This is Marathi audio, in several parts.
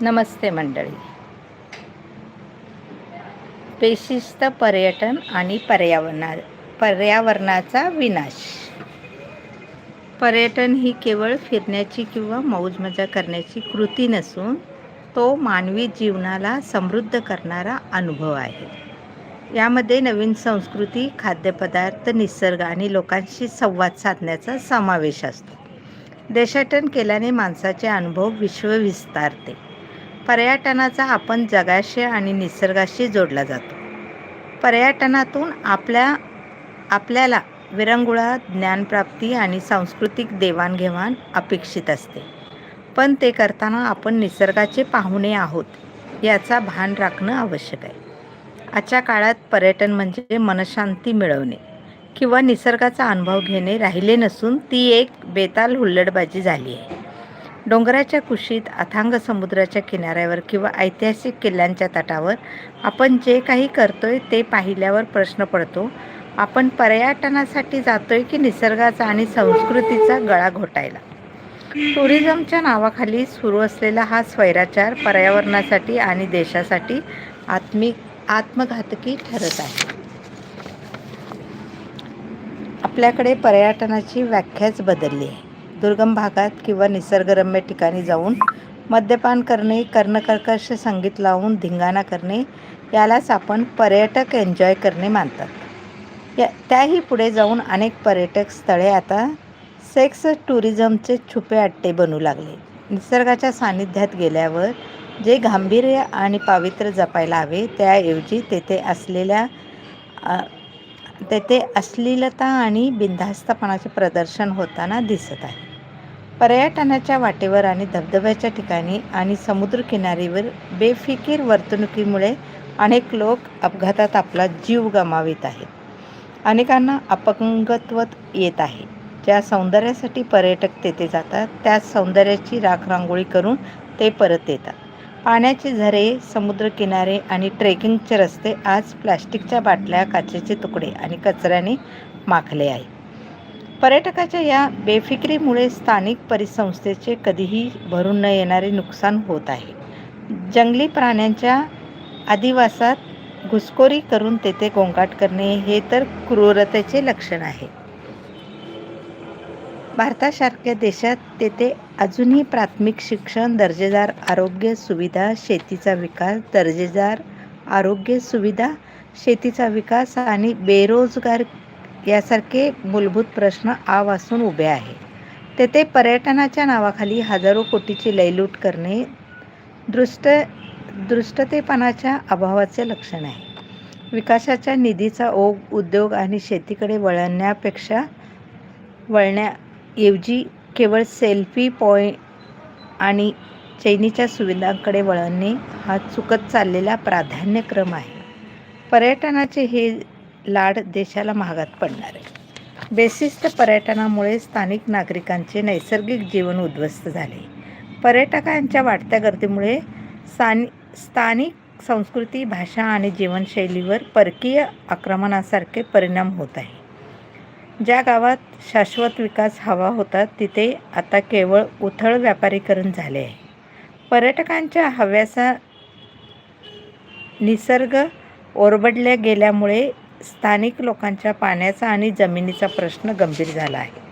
नमस्ते मंडळी. पेशिस्त पर्यटन आणि पर्यावरणा पर्यावरणाचा विनाश. पर्यटन ही केवळ फिरण्याची किंवा मौजमजा करण्याची कृती नसून तो मानवी जीवनाला समृद्ध करणारा अनुभव आहे. यामध्ये नवीन संस्कृती खाद्यपदार्थ निसर्ग आणि लोकांशी संवाद साधण्याचा समावेश असतो. देशाटन केल्याने माणसाचे अनुभव विश्व विस्तारते. पर्यटनाचा आपण जगाशी आणि निसर्गाशी जोडला जातो. पर्यटनातून आपल्या आपल्याला विरंगुळा ज्ञानप्राप्ती आणि सांस्कृतिक देवाणघेवाण अपेक्षित असते. पण ते करताना आपण निसर्गाचे पाहुणे आहोत याचा भान राखणं आवश्यक आहे. आजच्या काळात पर्यटन म्हणजे मनशांती मिळवणे किंवा निसर्गाचा अनुभव घेणे राहिले नसून ती एक बेताल हुल्लडबाजी झाली आहे. डोंगराच्या कुशीत अथांग समुद्राच्या किनाऱ्यावर किंवा ऐतिहासिक किल्ल्यांच्या तटावर आपण जे काही करतोय ते पाहिल्यावर प्रश्न पडतो आपण पर्यटनासाठी जातोय की निसर्गाचा आणि संस्कृतीचा गळा घोटायला? टुरिझमच्या नावाखाली सुरू असलेला हा स्वैराचार पर्यावरणासाठी आणि देशासाठी आत्मिक आत्मघातकी ठरत आहे. आपल्याकडे पर्यटनाची व्याख्याच बदलली आहे. दुर्गम भागात किंवा निसर्गरम्य ठिकाणी जाऊन मद्यपान करणे कर्णकर्कश संगीत लावून धिंगाणा करणे यालाच आपण पर्यटक एन्जॉय करणे मानतात. या त्याही पुढे जाऊन अनेक पर्यटक स्थळे आता सेक्स टुरिझमचे छुपे अट्टे बनू लागले. निसर्गाच्या सान्निध्यात गेल्यावर जे गांभीर्य आणि पावित्र्य जपायला हवे त्याऐवजी तेथे असलेल्या तेथे अश्लीलता आणि बिनधास्तपणाचे प्रदर्शन होताना दिसत आहे. पर्यटनाच्या वाटेवर आणि धबधब्याच्या ठिकाणी आणि समुद्रकिनारीवर बेफिकीर वर्तणुकीमुळे अनेक लोक अपघातात आपला जीव गमावित आहेत. अनेकांना अपंगत्व येत आहे. ज्या सौंदर्यासाठी पर्यटक तेथे जातात त्या सौंदर्याची राखरांगोळी करून ते परत येतात. पाण्याचे झरे समुद्रकिनारे आणि ट्रेकिंगचे रस्ते आज प्लॅस्टिकच्या बाटल्या काचेचे तुकडे आणि कचऱ्याने माखले आहे पर्यटकाच्या या बेफिक्रीमुळे स्थानिक परिसंस्थेचे कधीही भरून न येणारे नुकसान होत आहे. जंगली प्राण्यांच्या अधिवासात घुसखोरी करून तेथे गोंगाट करणे हे तर क्रूरतेचे लक्षण आहे. भारतासारख्या देशात तेथे अजूनही प्राथमिक शिक्षण दर्जेदार आरोग्य सुविधा शेतीचा विकास दर्जेदार आरोग्य सुविधा शेतीचा विकास आणि बेरोजगार यासारखे मूलभूत प्रश्न आवासून उभे आहे. तेथे पर्यटनाच्या नावाखाली हजारो कोटीची लयलूट करणे दृष्ट दृष्टतेपणाच्या अभावाचे लक्षण आहे. विकासाच्या निधीचा ओघ उद्योग आणि शेतीकडे वळण्यापेक्षा वळण्याऐवजी केवळ सेल्फी पॉईंट आणि चैनीच्या सुविधांकडे वळणे हा चुकत चाललेला प्राधान्यक्रम आहे. पर्यटनाचे हे लाड देशाला महागात पडणार आहे. बेशिस्त पर्यटनामुळे स्थानिक नागरिकांचे नैसर्गिक जीवन उद्ध्वस्त झाले. पर्यटकांच्या वाढत्या गर्दीमुळे स्थानि स्थानिक संस्कृती भाषा आणि जीवनशैलीवर परकीय आक्रमणासारखे परिणाम होत आहे. ज्या गावात शाश्वत विकास हवा होता तिथे आता केवळ उथळ व्यापारीकरण झाले आहे. पर्यटकांच्या हव्यासा निसर्ग ओरबडल्या गेल्यामुळे स्थानिक लोकांच्या पाण्याचा आणि जमिनीचा प्रश्न गंभीर झाला आहे.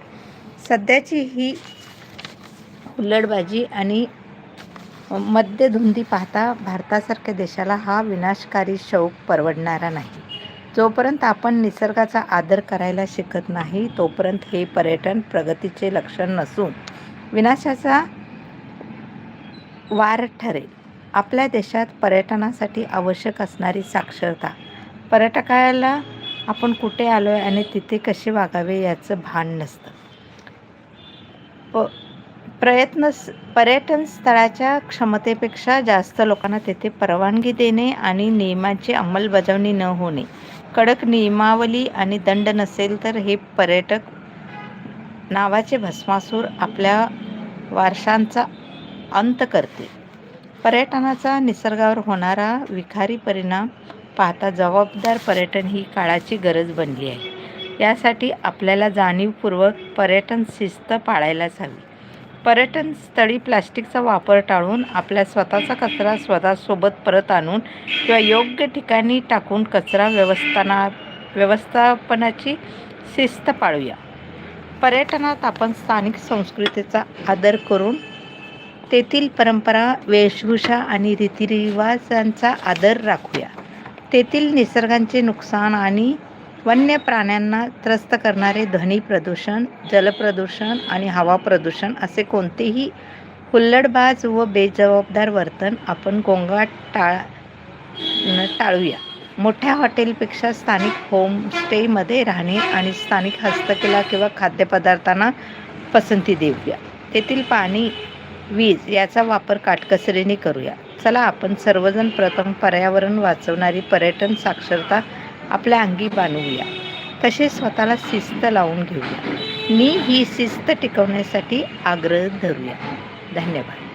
सध्याची ही हुल्लडबाजी आणि मद्यधुंदी पाहता भारतासारख्या देशाला हा विनाशकारी शौक परवडणारा नाही. जोपर्यंत आपण निसर्गाचा आदर करायला शिकत नाही तोपर्यंत हे पर्यटन प्रगतीचे लक्षण नसून विनाशाचा वार ठरेल. आपल्या देशात पर्यटनासाठी आवश्यक असणारी साक्षरता पर्यटकाला आपण कुठे आलो आहे आणि तिथे कसे वागावे याचं भान नसतं. प प्रयत्न पर्यटन स्थळाच्या क्षमतेपेक्षा जास्त लोकांना तेथे परवानगी देणे आणि नियमांची अंमलबजावणी न होणे कडक नियमावली आणि दंड नसेल तर हे पर्यटक नावाचे भस्मासूर आपल्या वारशांचा अंत करते पर्यटनाचा निसर्गावर होणारा विखारी परिणाम पाहता जबाबदार पर्यटन ही काळाची गरज बनली आहे. यासाठी आपल्याला जाणीवपूर्वक पर्यटन शिस्त पाळायलाच हवी. पर्यटन स्थळी प्लास्टिकचा वापर टाळून आपल्या स्वतःचा कचरा स्वतःसोबत परत आणून किंवा योग्य ठिकाणी टाकून कचरा व्यवस्थाना व्यवस्थापनाची शिस्त पाळूया. पर्यटनात आपण स्थानिक संस्कृतीचा आदर करून तेथील परंपरा वेशभूषा आणि रीतिरिवाजांचा आदर राखूया. तेथील निसर्गांचे नुकसान आणि वन्य प्राण्यांना त्रस्त करणारे ध्वनी प्रदूषण जलप्रदूषण आणि हवा प्रदूषण असे कोणतेही हुल्लडबाज व बेजबाबदार वर्तन आपण गोंगाट टाळ टाळूया. मोठ्या हॉटेलपेक्षा स्थानिक होमस्टेमध्ये राहणे आणि स्थानिक हस्तकला किंवा खाद्यपदार्थांना पसंती देऊया. तेथील पाणी वीज याचा वापर काटकसरीने करूया. चला आपण सर्वजण प्रथम पर्यावरण वाचवणारी पर्यटन साक्षरता आपल्या अंगी बांधूया. तसेच स्वतःला शिस्त लावून घेऊया. मी ही शिस्त टिकवण्यासाठी आग्रह धरूया. धन्यवाद.